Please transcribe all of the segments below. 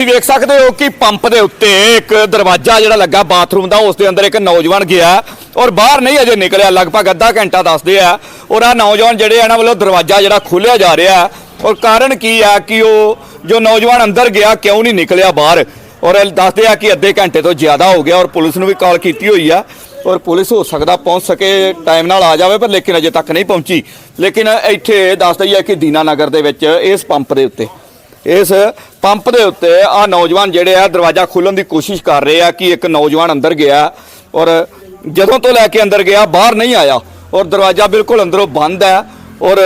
ਤੁਸੀਂ ਵੇਖ ਸਕਦੇ ਹੋ ਕਿ ਪੰਪ ਦੇ ਉੱਤੇ ਇੱਕ ਦਰਵਾਜ਼ਾ ਜਿਹੜਾ ਲੱਗਾ ਬਾਥਰੂਮ ਦਾ, ਉਸ ਦੇ ਅੰਦਰ ਇੱਕ ਨੌਜਵਾਨ ਗਿਆ ਔਰ ਬਾਹਰ ਨਹੀਂ ਅਜੇ ਨਿਕਲਿਆ, ਲਗਭਗ ਅੱਧਾ ਘੰਟਾ ਦੱਸਦੇ ਆ ਔਰ ਆ ਨੌਜਵਾਨ ਜਿਹੜੇ ਇਹਨਾਂ ਵੱਲੋਂ ਦਰਵਾਜ਼ਾ ਜਿਹੜਾ ਖੋਲ੍ਹਿਆ ਜਾ ਰਿਹਾ ਔਰ ਕਾਰਨ ਕੀ ਆ ਕਿ ਉਹ ਜੋ ਨੌਜਵਾਨ ਅੰਦਰ ਗਿਆ, ਕਿਉਂ ਨਹੀਂ ਨਿਕਲਿਆ ਬਾਹਰ? ਔਰ ਦੱਸਦੇ ਆ ਕਿ ਅੱਧੇ ਘੰਟੇ ਤੋਂ ਜ਼ਿਆਦਾ ਹੋ ਗਿਆ ਔਰ ਪੁਲਿਸ ਨੂੰ ਵੀ ਕਾਲ ਕੀਤੀ ਹੋਈ ਆ ਔਰ ਪੁਲਿਸ ਹੋ ਸਕਦਾ ਪਹੁੰਚ ਸਕੇ, ਟਾਈਮ ਨਾਲ ਆ ਜਾਵੇ, ਪਰ ਲੇਕਿਨ ਅਜੇ ਤੱਕ ਨਹੀਂ ਪਹੁੰਚੀ। ਲੇਕਿਨ ਇੱਥੇ ਦੱਸਦਾ ਹੀ ਹੈ ਕਿ ਦੀਨਾਨਗਰ ਦੇ ਵਿੱਚ ਇਸ ਪੰਪ ਦੇ ਉੱਤੇ ਇਸ ਪੰਪ ਦੇ ਉੱਤੇ ਆ ਨੌਜਵਾਨ ਜਿਹੜੇ ਆ ਦਰਵਾਜ਼ਾ ਖੋਲ੍ਹਣ ਦੀ ਕੋਸ਼ਿਸ਼ ਕਰ ਰਹੇ ਆ ਕਿ ਇੱਕ ਨੌਜਵਾਨ ਅੰਦਰ ਗਿਆ ਔਰ ਜਦੋਂ ਤੋਂ ਲੈ ਕੇ ਅੰਦਰ ਗਿਆ, ਬਾਹਰ ਨਹੀਂ ਆਇਆ ਔਰ ਦਰਵਾਜ਼ਾ ਬਿਲਕੁਲ ਅੰਦਰੋਂ ਬੰਦ ਹੈ ਔਰ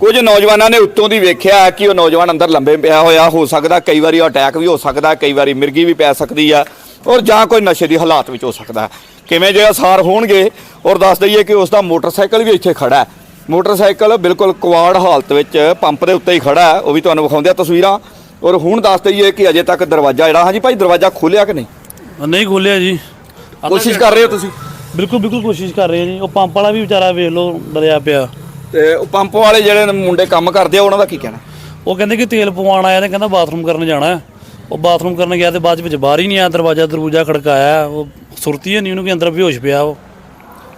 ਕੁਝ ਨੌਜਵਾਨਾਂ ਨੇ ਉੱਤੋਂ ਦੀ ਵੇਖਿਆ ਕਿ ਉਹ ਨੌਜਵਾਨ ਅੰਦਰ ਲੰਬੇ ਪਿਆ ਹੋਇਆ, ਹੋ ਸਕਦਾ ਕਈ ਵਾਰੀ ਅਟੈਕ ਵੀ ਹੋ ਸਕਦਾ, ਕਈ ਵਾਰੀ ਮਿਰਗੀ ਵੀ ਪੈ ਸਕਦੀ ਆ ਔਰ ਜਾਂ ਕੋਈ ਨਸ਼ੇ ਦੀ ਹਾਲਾਤ ਵਿੱਚ ਹੋ ਸਕਦਾ ਕਿਵੇਂ ਜੇ ਅਸਾਰ ਹੋਣਗੇ ਔਰ ਦੱਸ ਦਈਏ ਕਿ ਉਸ ਦਾ ਮੋਟਰਸਾਈਕਲ ਵੀ ਇੱਥੇ ਖੜਾ ਹੈ। ਮੋਟਰਸਾਈਕਲ ਬਿਲਕੁਲ ਕੁਆੜ ਹਾਲਤ ਵਿੱਚ ਪੰਪ ਦੇ ਉੱਤੇ ਹੀ ਖੜਾ ਹੈ ਉਹ ਵੀ ਤੁਹਾਨੂੰ ਵਿਖਾਉਂਦੇ ਆ ਤਸਵੀਰਾਂ। ਔਰ ਹੁਣ ਦੱਸ ਦਈਏ ਕਿ ਅਜੇ ਤੱਕ ਦਰਵਾਜ਼ਾ ਜਿਹੜਾ ਹਾਂਜੀ ਭਾਈ ਦਰਵਾਜ਼ਾ ਖੋਲਿਆ ਕਿ ਨਹੀਂ? ਨਹੀਂ ਖੋਲਿਆ ਜੀ। ਕੋਸ਼ਿਸ਼ ਕਰ ਰਹੇ ਹੋ ਤੁਸੀਂ? ਬਿਲਕੁਲ ਬਿਲਕੁਲ ਕੋਸ਼ਿਸ਼ ਕਰ ਰਹੇ ਆ ਜੀ। ਉਹ ਪੰਪ ਵਾਲਾ ਵੀ ਵਿਚਾਰਾ ਵੇਖ ਲਓ ਡਰਿਆ ਪਿਆ। ਤੇ ਉਹ ਪੰਪ ਵਾਲੇ ਜਿਹੜੇ ਮੁੰਡੇ ਕੰਮ ਕਰਦੇ ਆ ਉਹਨਾਂ ਦਾ ਕੀ ਕਹਿਣਾ? ਉਹ ਕਹਿੰਦੇ ਕਿ ਤੇਲ ਪਵਾਉਣ ਆਇਆ ਤੇ ਕਹਿੰਦਾ ਬਾਥਰੂਮ ਕਰਨ ਜਾਣਾ। ਉਹ ਬਾਥਰੂਮ ਕਰਨ ਗਿਆ ਤੇ ਬਾਅਦ ਵਿੱਚ ਬਾਹਰ ਹੀ ਨਹੀਂ ਆਇਆ ਦਰਵਾਜ਼ਾ ਦਰਵਾਜ਼ਾ ਖੜਕਾਇਆ। ਉਹ ਸੁਰਤੀ ਹੈ ਨਹੀਂ ਉਹਨੂੰ ਕਿ ਅੰਦਰ ਬੇਹੋਸ਼ ਪਿਆ ਉਹ।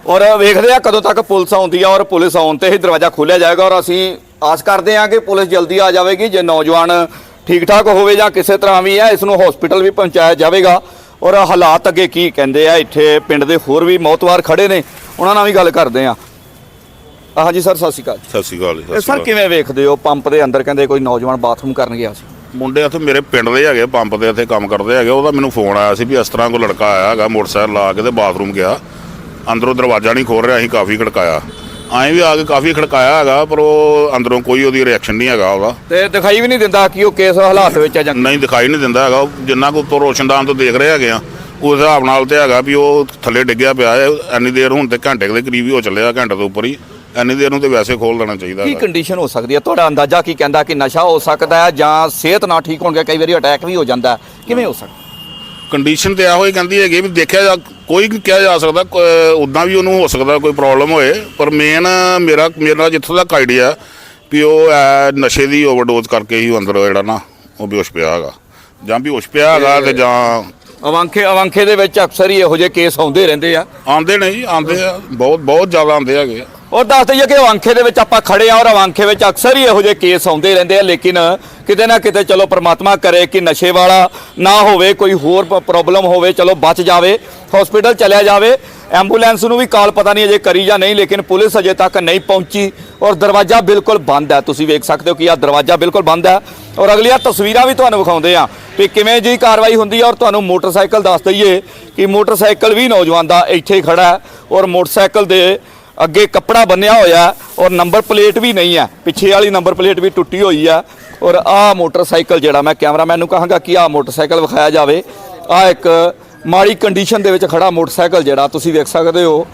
ਔਰ ਵੇਖਦੇ ਆ ਕਦੋਂ ਤੱਕ ਪੁਲਿਸ ਆਉਂਦੀ ਆ ਔਰ ਪੁਲਿਸ ਆਉਣ ਤੇ ਹੀ ਦਰਵਾਜ਼ਾ ਖੋਲਿਆ ਜਾਏਗਾ ਔਰ ਅਸੀਂ ਆਸ ਕਰਦੇ ਆ ਕਿ ਪੁਲਿਸ ਜਲਦੀ ਆ ਜਾਵੇਗੀ ਜੇ ਨੌਜਵਾਨ ਠੀਕ ਠਾਕ ਹੋਵੇ ਜਾਂ ਕਿਸੇ ਤਰ੍ਹਾਂ ਵੀ ਹੈ ਇਸ ਨੂੰ ਹਸਪੀਟਲ ਵੀ ਪਹੁੰਚਾਇਆ ਜਾਵੇਗਾ। ਔਰ ਹਾਲਾਤ ਅੱਗੇ ਕੀ ਕਹਿੰਦੇ ਆ ਇੱਥੇ ਪਿੰਡ ਦੇ ਹੋਰ ਵੀ ਮੌਤਵਾਰ ਖੜੇ ਨੇ ਉਹਨਾਂ ਨਾਲ ਵੀ ਗੱਲ ਕਰਦੇ ਆ। ਹਾਂਜੀ ਸਰ ਸਤਿ ਸ਼੍ਰੀ ਅਕਾਲ ਸਤਿ ਸ਼੍ਰੀ ਅਕਾਲ ਜੀ, ਸਤਿ ਸ਼੍ਰੀ ਸਰ ਅਕਾਲ। ਕਿਵੇਂ ਵੇਖਦੇ ਹੋ ਪੰਪ ਦੇ ਅੰਦਰ ਕਹਿੰਦੇ ਕੋਈ ਨੌਜਵਾਨ ਬਾਥਰੂਮ ਕਰਨ ਗਿਆ ਸੀ? ਮੁੰਡੇ ਇੱਥੇ ਮੇਰੇ ਪਿੰਡ ਦੇ ਹੈਗੇ ਪੰਪ ਦੇ ਇੱਥੇ ਕੰਮ ਕਰਦੇ ਹੈਗੇ ਉਹਦਾ ਮੈਨੂੰ ਫੋਨ ਆਇਆ ਸੀ ਵੀ ਇਸ ਤਰ੍ਹਾਂ ਕੋਈ ਲੜਕਾ ਆਇਆ ਹੈਗਾ ਮੋਟਰਸਾਈਕਲ ਲਾ ਕੇ ਤੇ ਬਾਥਰੂਮ ਗਿਆ। ਅੰਦਰੋਂ ਦਰਵਾਜ਼ਾ ਨਹੀਂ ਖੋਲ ਰਿਹਾ ਅਸੀਂ ਕਾਫੀ ਖੜਕਾਇਆ। ਐਂ ਵੀ ਆ ਕੇ ਕਾਫੀ ਖੜਕਾਇਆ ਹੈਗਾ ਪਰ ਉਹ ਅੰਦਰੋਂ ਕੋਈ ਉਹਦੀ ਰਿਐਕਸ਼ਨ ਨਹੀਂ ਹੈਗਾ ਉਹਦਾ। ਤੇ ਦਿਖਾਈ ਵੀ ਨਹੀਂ ਦਿੰਦਾ ਕਿ ਉਹ ਕਿਸ ਹਾਲਾਤ ਵਿੱਚ ਆ ਜਾਂ ਨਹੀਂ ਦਿਖਾਈ ਨਹੀਂ ਦਿੰਦਾ ਹੈਗਾ। ਉਹ ਜਿੰਨਾ ਕੁ ਉੱਤੋਂ ਰੋਸ਼ਨਦਾਨ ਤੋਂ ਦੇਖ ਰਹੇ ਹੈਗੇ ਆ ਉਸ ਹਿਸਾਬ ਨਾਲ ਤੇ ਹੈਗਾ ਵੀ ਉਹ ਥੱਲੇ ਡਿੱਗਿਆ ਪਿਆ ਹੈ। ਇੰਨੀ ਦੇਰ ਹੁਣ ਤੇ ਘੰਟੇ ਦੇ ਕਰੀਬ ਹੀ ਹੋ ਚੱਲਿਆ ਘੰਟੇ ਤੋਂ ਉੱਪਰ ਹੀ। ਇੰਨੀ ਦੇਰ ਨੂੰ ਤੇ ਵੈਸੇ ਖੋਲ ਦੇਣਾ ਚਾਹੀਦਾ ਕੀ ਹੈਗਾ। ਕੰਡੀਸ਼ਨ ਹੋ ਸਕਦੀ ਹੈ? ਤੁਹਾਡਾ ਅੰਦਾਜ਼ਾ ਕੀ ਕਹਿੰਦਾ ਕਿ ਨਸ਼ਾ ਹੋ ਸਕਦਾ ਹੈ ਜਾਂ ਸਿਹਤ ਨਾ ਠੀਕ ਹੋਣ ਗਿਆ ਕਈ ਵਾਰੀ ਅਟੈਕ ਵੀ ਹੋ ਜਾਂਦਾ ਹੈ। ਕਿਵੇਂ ਹੋ ਸਕਦਾ? ਕੰਡੀਸ਼ਨ ਤੇ ਇਹੋ ਹੀ ਕਹਿੰਦੀ ਹੈਗੀ ਵੀ ਦੇਖਿਆ ਜਾ ਕੋਈ ਨਹੀਂ ਕਿਹਾ ਜਾ ਸਕਦਾ ਉਦਾਂ ਵੀ ਉਹਨੂੰ ਹੋ ਸਕਦਾ ਕੋਈ ਪ੍ਰੋਬਲਮ ਹੋਏ ਪਰ ਮੇਨ ਮੇਰਾ ਮੇਰਾ ਜਿੱਥੋਂ ਤੱਕ ਆਈਡੀਆ ਵੀ ਉਹ ਨਸ਼ੇ ਦੀ ਓਵਰਡੋਜ਼ ਕਰਕੇ ਹੀ ਅੰਦਰ ਜਿਹੜਾ ਨਾ ਉਹ ਬੇਹੋਸ਼ ਪਿਆ ਹੈਗਾ ਜਾਂ ਬੇਹੋਸ਼ ਪਿਆ ਹੈਗਾ ਤੇ ਜਾਂ ਅਵਾਂਖੇ ਅਵਾਂਖੇ ਦੇ ਵਿੱਚ ਅਕਸਰ ਹੀ ਇਹੋ ਜਿਹੇ ਕੇਸ ਆਉਂਦੇ ਰਹਿੰਦੇ ਆ ਆਉਂਦੇ ਨੇ ਜੀ ਆਉਂਦੇ ਆ ਬਹੁਤ ਬਹੁਤ ਜ਼ਿਆਦਾ ਆਉਂਦੇ ਹੈਗੇ ਆ। ਔਰ ਦੱਸ ਦਈਏ ਕਿ ਅਵਾਂਖੇ ਦੇ ਵਿੱਚ ਆਪਾਂ ਖੜੇ ਆ ਔਰ ਅਵਾਂਖੇ ਵਿੱਚ ਅਕਸਰ ਹੀ ਇਹੋ ਜਿਹੇ ਕੇਸ ਆਉਂਦੇ ਰਹਿੰਦੇ ਆ, ਲੇਕਿਨ ਕਿਤੇ ਨਾ ਕਿਤੇ ਚਲੋ ਪ੍ਰਮਾਤਮਾ ਕਰੇ ਕਿ ਨਸ਼ੇ ਵਾਲਾ ਨਾ ਹੋਵੇ, ਕੋਈ ਹੋਰ ਪ੍ਰੋਬਲਮ ਹੋਵੇ, ਚਲੋ ਬਚ ਜਾਵੇ ਹਸਪੀਟਲ ਚਲਿਆ ਜਾਵੇ ਐਂਬੂਲੈਂਸ ਨੂੰ ਵੀ ਕਾਲ ਪਤਾ ਨਹੀਂ ਅਜੇ ਕਰੀ ਜਾਂ ਨਹੀਂ, ਲੇਕਿਨ ਪੁਲਿਸ ਅਜੇ ਤੱਕ ਨਹੀਂ ਪਹੁੰਚੀ ਔਰ ਦਰਵਾਜ਼ਾ ਬਿਲਕੁਲ ਬੰਦ ਹੈ। ਤੁਸੀਂ ਵੇਖ ਸਕਦੇ ਹੋ ਕਿ ਆ ਦਰਵਾਜ਼ਾ ਬਿਲਕੁਲ ਬੰਦ ਹੈ ਔਰ ਅਗਲੀਆਂ ਤਸਵੀਰਾਂ ਵੀ ਤੁਹਾਨੂੰ ਵਿਖਾਉਂਦੇ ਆ ਕਿ ਕਿਵੇਂ ਜੀ ਕਾਰਵਾਈ ਹੁੰਦੀ ਹੈ ਔਰ ਤੁਹਾਨੂੰ ਮੋਟਰਸਾਈਕਲ ਦੱਸ ਦਈਏ ਕਿ ਮੋਟਰਸਾਈਕਲ ਵੀ ਨੌਜਵਾਨ ਦਾ ਇੱਥੇ ਹੀ ਖੜਾ ਹੈ ਔਰ ਮੋਟਰਸਾਈਕਲ ਦੇ ਅੱਗੇ ਕੱਪੜਾ ਬੰਨਿਆ ਹੋਇਆ ਔਰ ਨੰਬਰ ਪਲੇਟ ਵੀ ਨਹੀਂ ਹੈ। ਪਿੱਛੇ ਵਾਲੀ ਨੰਬਰ ਪਲੇਟ ਵੀ ਟੁੱਟੀ ਹੋਈ ਹੈ ਔਰ ਆਹ ਮੋਟਰਸਾਈਕਲ ਜਿਹੜਾ ਮੈਂ ਕੈਮਰਾਮੈਨ ਨੂੰ ਕਹਾਂਗਾ ਕਿ ਆਹ ਮੋਟਰਸਾਈਕਲ ਵਿਖਾਇਆ ਜਾਵੇ। ਆਹ ਇੱਕ ਮਾੜੀ ਕੰਡੀਸ਼ਨ ਦੇ ਵਿੱਚ ਖੜਾ ਮੋਟਰਸਾਈਕਲ ਜਿਹੜਾ, ਤੁਸੀਂ ਵੇਖ ਸਕਦੇ ਹੋ।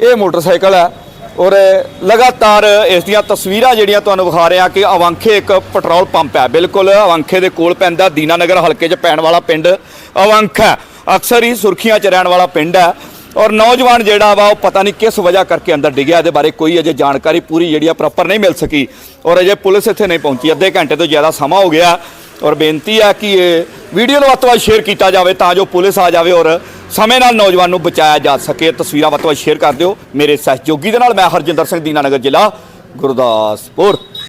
ਇਹ ਮੋਟਰਸਾਈਕਲ ਹੈ ਔਰ ਲਗਾਤਾਰ ਇਸ ਦੀਆਂ ਤਸਵੀਰਾਂ ਜਿਹੜੀਆਂ ਤੁਹਾਨੂੰ ਵਿਖਾ ਰਿਹਾ ਕਿ ਅਵੰਖੇ ਇੱਕ ਪੈਟਰੋਲ ਪੰਪ ਹੈ। ਬਿਲਕੁਲ ਅਵੰਖੇ ਦੇ ਕੋਲ ਪੈਂਦਾ ਦੀਨਾਨਗਰ ਹਲਕੇ 'ਚ ਪੈਣ ਵਾਲਾ ਪਿੰਡ ਅਵੰਖ ਹੈ। ਅਕਸਰ ਹੀ ਸੁਰਖੀਆਂ 'ਚ ਰਹਿਣ ਵਾਲਾ ਪਿੰਡ ਹੈ। ਔਰ ਨੌਜਵਾਨ ਜਿਹੜਾ ਵਾ, ਉਹ ਪਤਾ ਨਹੀਂ ਕਿਸ ਵਜ੍ਹਾ ਕਰਕੇ ਅੰਦਰ ਡਿੱਗਿਆ, ਇਹਦੇ ਬਾਰੇ ਕੋਈ ਅਜੇ ਜਾਣਕਾਰੀ ਪੂਰੀ ਜਿਹੜੀ ਆ ਪ੍ਰੋਪਰ ਨਹੀਂ ਮਿਲ ਸਕੀ। ਔਰ ਅਜੇ ਪੁਲਿਸ ਇੱਥੇ ਨਹੀਂ ਪਹੁੰਚੀ, ਅੱਧੇ ਘੰਟੇ ਤੋਂ ਜ਼ਿਆਦਾ ਸਮਾਂ ਹੋ ਗਿਆ। ਔਰ ਬੇਨਤੀ ਹੈ ਕਿ ਇਹ ਵੀਡੀਓ ਨੂੰ ਵੱਧ ਤੋਂ ਵੱਧ ਸ਼ੇਅਰ ਕੀਤਾ ਜਾਵੇ ਤਾਂ ਜੋ ਪੁਲਿਸ ਆ ਜਾਵੇ ਔਰ ਸਮੇਂ ਨਾਲ ਨੌਜਵਾਨ ਨੂੰ ਬਚਾਇਆ ਜਾ ਸਕੇ। ਤਸਵੀਰਾਂ ਵੱਧ ਤੋਂ ਵੱਧ ਸ਼ੇਅਰ ਕਰ ਦਿਓ। ਮੇਰੇ ਸਹਿਯੋਗੀ ਦੇ ਨਾਲ ਮੈਂ ਹਰਜਿੰਦਰ ਸਿੰਘ ਦੀਨਾਨਗਰ ਜ਼ਿਲ੍ਹਾ, ਗੁਰਦਾਸਪੁਰ।